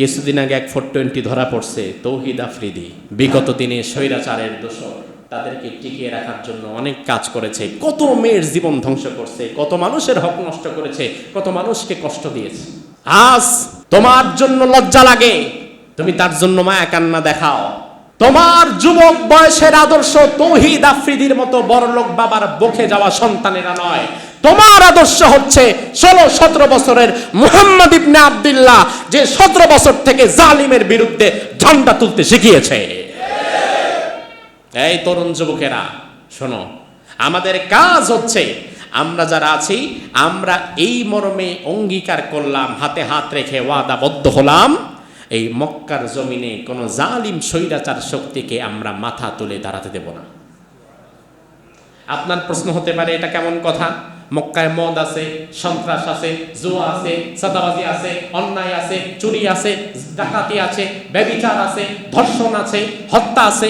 কিছুদিন আগে এক ফোর টোয়েন্টি ধরা পড়ছে, তৌহিদ আফ্রিদি। বিগত দিনে স্বৈরাচারের দোষর, তাদেরকে টিকিয়ে রাখার জন্য অনেক কাজ করেছে। কত মেয়ের জীবন ধ্বংস করছে, কত মানুষের হক নষ্ট করেছে, কত মানুষকে কষ্ট দিয়েছে। আজ তোমার জন্য লজ্জা লাগে, তুমি তার জন্য মায়া কান্না দেখাও। তোমার যুবক বয়সের আদর্শ তৌহিদ আফ্রিদির মতো বড়লোক বাবার বকে যাওয়া সন্তানেরা নয়। তোমার আদর্শ হচ্ছে ষোলো, সতেরো বছরের মুহাম্মদ ইবনে আব্দুল্লাহ যে সতেরো বছর থেকে জালিমের বিরুদ্ধে ঝান্ডা তুলতে শিখিয়েছে। এই তরুণ যুবকেরা, শোনো, আমাদের কাজ হচ্ছে আমরা যারা আছি, আমরা এই মর্মে অঙ্গীকার করলাম, হাতে হাত রেখে ওয়াদাবদ্ধ হলাম। এই মক্কার জমিনে কোনো জালিম স্বৈরাচার শক্তিকে আমরা মাথা তুলে দাঁড়াতে দেব না। আপনার প্রশ্ন হতে পারে, এটা কেমন কথা? মক্কায় মদ আছে, সন্ত্রাস আছে, জুয়া আছে, সাদাবাজি আছে, অন্যায় আছে, চুরি আছে, ডাকাতি আছে, ব্যবিচার আছে, ধর্ষণ আছে, হত্যা আছে।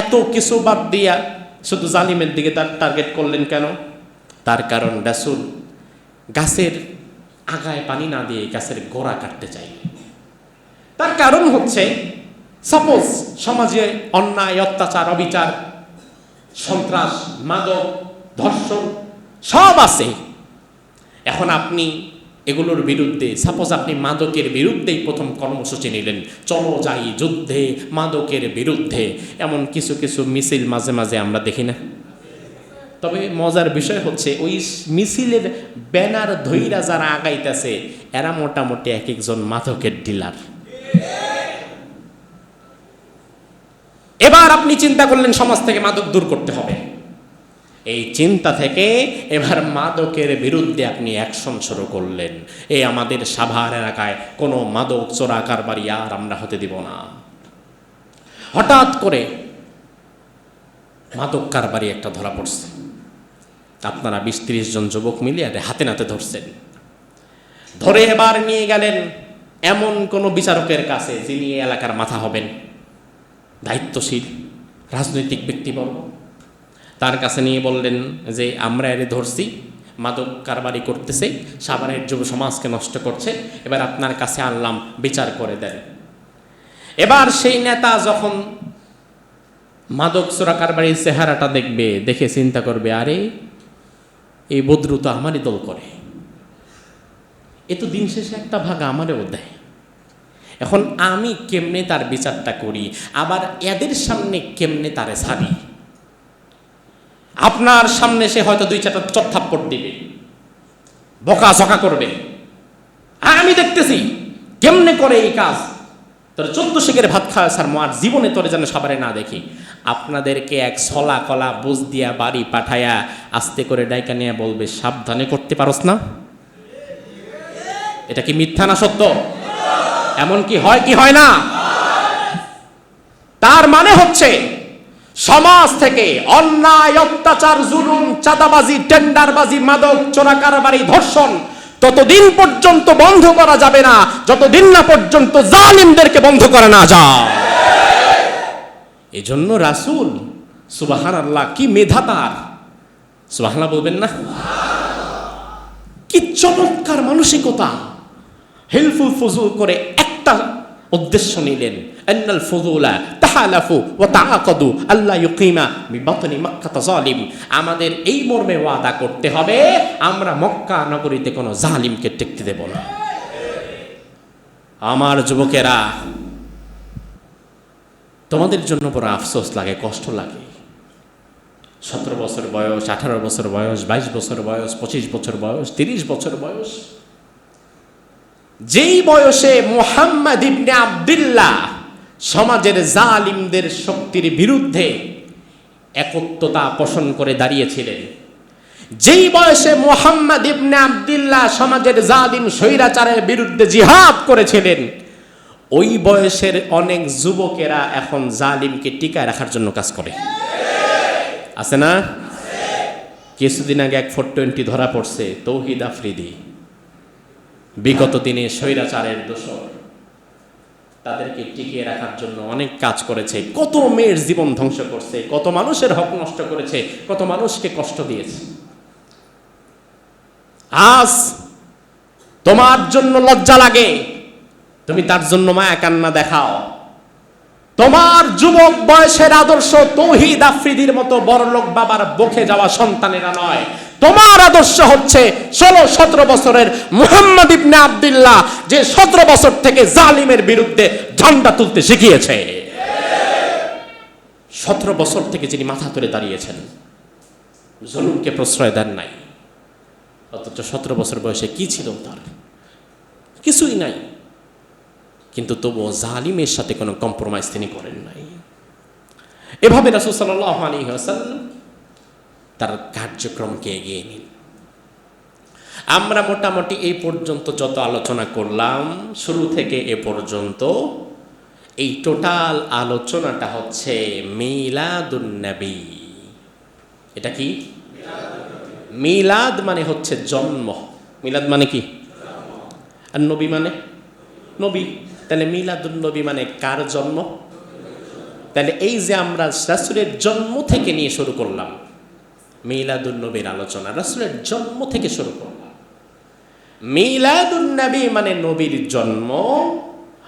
এত কিছু বাদ দিয়া শুধু জালিমের দিকে তার টার্গেট করলেন কেন? তার কারণ রাসুল গাছের আগায় পানি না দিয়ে গাছের গোড়া কাটতে চাই তার কারণ হচ্ছে সাপোজ সমাজে অন্যায়, অত্যাচার, অবিচার, সন্ত্রাস, মাদক, ধর্ষণ সব আছে। এখন আপনি এগুলোর বিরুদ্ধে সাপোজ আপনি মাদকের বিরুদ্ধেই প্রথম কর্মসূচি নিলেন, চলো যাই যুদ্ধে মাদকের বিরুদ্ধে। এমন কিছু কিছু মিছিল মাঝে মাঝে আমরা দেখি না। তবে মজার বিষয় হচ্ছে, ওই মিছিলের ব্যানার ধৈরা যারা আগাইতেছে, এরা মোটামুটি এক একজন মাদকের ডিলার। এবার আপনি চিন্তা করলেন, সমাজ থেকে মাদক দূর করতে হবে। এই চিন্তা থেকে এবার মাদকের বিরুদ্ধে আপনি অ্যাকশন শুরু করলেন। এই আমাদের সাভার এলাকায় কোনো মাদক চোরা কারবারি আর আমরা হতে দিব না। হঠাৎ করে মাদক কারবারি একটা ধরা পড়ছে। আপনারা বিশ ত্রিশ জন যুবক মিলিয়ে হাতে নাতে ধরছেন। ধরে এবার নিয়ে গেলেন এমন কোনো বিচারকের কাছে যিনি এলাকার মাথা হবেন। দায়িত্বশীল, রাজনৈতিক ব্যক্তিবর্গ। তার কাছে নিয়ে বললেন যে, আমরা এর ধরছি, মাদক কারবারি করতেছে, সাভারের যুব সমাজকে নষ্ট করছে, এবার আপনার কাছে আনলাম, বিচার করে দেন। এবার সেই নেতা যখন মাদক চোরা কারবারির চেহারাটা দেখবে, দেখে চিন্তা করবে, আরে, এই বদ্রু তো আমারই দল করে। এ তো দিন শেষে একটা ভাগ আমারও দেয়। এখন আমি কেমনে তার বিচারটা করি? আবার এদের সামনে কেমনে তারে ছাড়ি? আপনার সামনে সে হয়তো দুই চারটা চত্থাপ্পড় দিবে। বকা ঝকা করবে। আর আমি দেখতেছি, কেমনে করে এই কাজ? তোর চোদ্দ শিখের ভাত খাওয়া স্যার আর জীবনে তোরে যেন সবারে না দেখি। আপনাদেরকে এক ছলা কলা বুঝ দিয়া বাড়ি পাঠায়া আস্তে করে ডাইকা নিয়ে বলবে, সাবধানে করতে পারস না? এটা কি মিথ্যা না সত্য? এমন কি হয় কি হয় না? তার মানে হচ্ছে সমাজ থেকে অন্যায়, অত্যাচার, জুলুম, চাঁদাবাজি, টেন্ডারবাজি, মাদক, চোরাকারবারি, ধর্ষণ ততদিন পর্যন্ত বন্ধ করা যাবে না। যতদিন না পর্যন্ত জালিমদেরকে বন্ধ করা না যায়। এজন্য রাসূল সুবাহান আল্লাহ কি মেধা তার? সুবাহানা বলবেন না? কি চমৎকার মানসিকতা। হেল্পফুল ফজুল করে একটা উদ্দেশ্য নিলেন। আমাদের এই মর্মে ওয়াদা করতে হবে, আমরা মক্কা নগরীতে কোনো জালিমকে টেকতে দেব না। আমার যুবকেরা, তোমাদের জন্য বড় আফসোস লাগে, কষ্ট লাগে। সতেরো বছর বয়স, আঠারো বছর বয়স, বাইশ বছর বয়স, পঁচিশ বছর বয়স, তিরিশ বছর বয়স। যেই বয়সে মোহাম্মদ ইবনে আব্দুল্লাহ সমাজের জালিমদের শক্তির বিরুদ্ধে একত্বতা পোষণ করে দাঁড়িয়েছিলেন। যেই বয়সে মোহাম্মদ ইবনে আব্দুল্লাহ সমাজের জালিম স্বৈরাচারের বিরুদ্ধে জিহাদ করেছিলেন, ওই বয়সের অনেক যুবকেরা এখন জালিমকে টিকায় রাখার জন্য কাজ করে। আছে না? কিছুদিন আগে এক ফোর টোয়েন্টি ধরা পড়ছে, তৌহিদ আফ্রিদি। বিগত দিনে স্বৈরাচারের দোষর। তাদেরকে টিকিয়ে রাখার জন্য অনেক কাজ করেছে। কত মেয়ের জীবন ধ্বংস করছে, কত মানুষের হক নষ্ট করেছে, কত মানুষকে কষ্ট দিয়েছে। আজ তোমার জন্য লজ্জা লাগে, তুমি তার জন্য মায়া কান্না দেখাও। তোমার যুবক বয়সের আদর্শ তৌহিদ আফ্রিদির মতো বড়লোক বাবার বকে যাওয়া সন্তানেরা নয়। তোমার আদর্শ হচ্ছে ষোলো সতেরো বছরের মুহাম্মদ ইবনে আব্দুল্লাহ, যে সতেরো বছর থেকে জালিমের বিরুদ্ধে ঝান্ডা তুলতে শিখিয়েছে। সতেরো বছর থেকে যিনি মাথা তুলে দাঁড়িয়েছেন, জলুমকে প্রশ্রয় দেন নাই। অথচ সতেরো বছর বয়সে কি ছিল তার? কিছুই নাই। কিন্তু তবুও জালিমের সাথে কোনো কম্প্রোমাইজ তিনি করেন নাই। এভাবে রাসুল সাল্লাহ আলী হাসাল্লাম তার কার্যক্রমকে এগিয়ে নিন আমরা মোটামুটি এই পর্যন্ত যত আলোচনা করলাম, শুরু থেকে এ পর্যন্ত এই টোটাল আলোচনাটা হচ্ছে মিলাদুন্নবী এটা কি? মিলাদ মানে হচ্ছে জন্ম। মিলাদ মানে কি? আর নবী মানে? নবী। তাহলে মিলাদুন নবী মানে কার জন্ম? তাহলে এই যে আমরা রাসুলের জন্ম থেকে নিয়ে শুরু করলাম মিলাদুন নবীর আলোচনা রাসুলের জন্ম থেকে শুরু করলাম। মিলাদুন নবী মানে নবীর জন্ম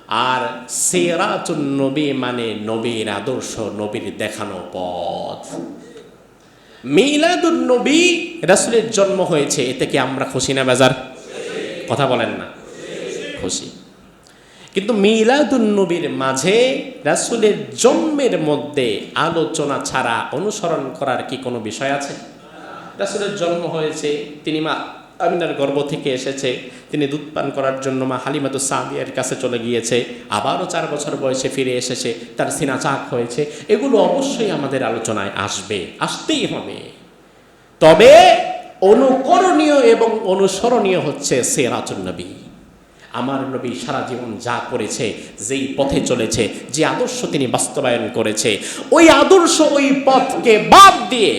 আর সেরাতুন নবী মানে নবীর আদর্শ, নবীর দেখানো পথ। মিলাদুন নবী রাসুলের জন্ম হয়েছে, এতে কি আমরা খুশি না বেজার? কথা বলেন না। খুশি। কিন্তু মিলাদুন নবীর মাঝে রাসুলের জন্মের মধ্যে আলোচনা ছাড়া অনুসরণ করার কি কোনো বিষয় আছে? রাসুলের জন্ম হয়েছে, তিনি মা আমিনার গর্ভ থেকে এসেছে, তিনি দুধ পান করার জন্য মা হালিমাতু সাদিয়ার কাছে চলে গিয়েছে, আবারও চার বছর বয়সে ফিরে এসেছে, তার সিনা চাক হয়েছে, এগুলো অবশ্যই আমাদের আলোচনায় আসবে, আসতেই হবে। তবে অনুকরণীয় এবং অনুসরণীয় হচ্ছে সেরাতুন নবী আমার নবী সারা জীবন যা করেছে, যেই পথে চলেছে, যে আদর্শ তিনি বাস্তবায়ন করেছে, ওই আদর্শ ওই পথকে বাদ দিয়ে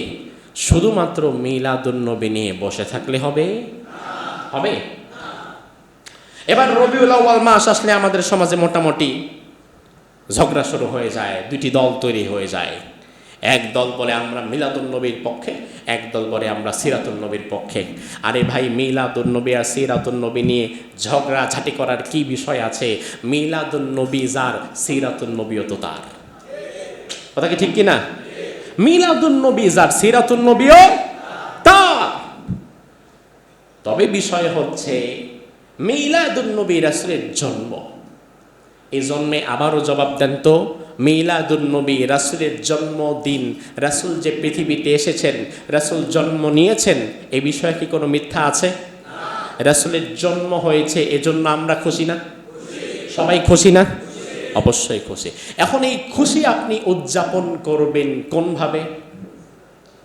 শুধুমাত্র মিলাদুন নবী নিয়ে বসে থাকলে হবে? হবে? এবার রবিউল আউয়াল মাস আসলে আমাদের সমাজে মোটামুটি ঝগড়া শুরু হয়ে যায় দুটি দল তৈরি হয়ে যায়। এক দল বলে আমরা মিলাদুল নবীর পক্ষে, এক দল বলে আমরা সিরাতুল নবীর পক্ষে। আরে ভাই মিলাদুল নবী আর সিরাতুল নবী নিয়ে ঝগড়া ঝাঁটি করার কি বিষয় আছে? মিলাদুল নবী যার সিরাতুল নবীও তো তার। কথা কি ঠিক কি না মিলাদুল নবী যার সিরাতুল নবীও তার। তবে বিষয় হচ্ছে মিলাদুল নবী রাসুলের জন্ম। এই জন্মে আবারও জবাব দেন তো মিলাদুন্নবী রাসুলের জন্মদিন। রাসুল যে পৃথিবীতে এসেছেন, রাসুল জন্ম নিয়েছেন, এ বিষয়ে কি কোনো মিথ্যা আছে? রাসুলের জন্ম হয়েছে, এজন্য আমরা খুশি না? সবাই খুশি না? অবশ্যই খুশি। এখন এই খুশি আপনি উদযাপন করবেন কোনভাবে?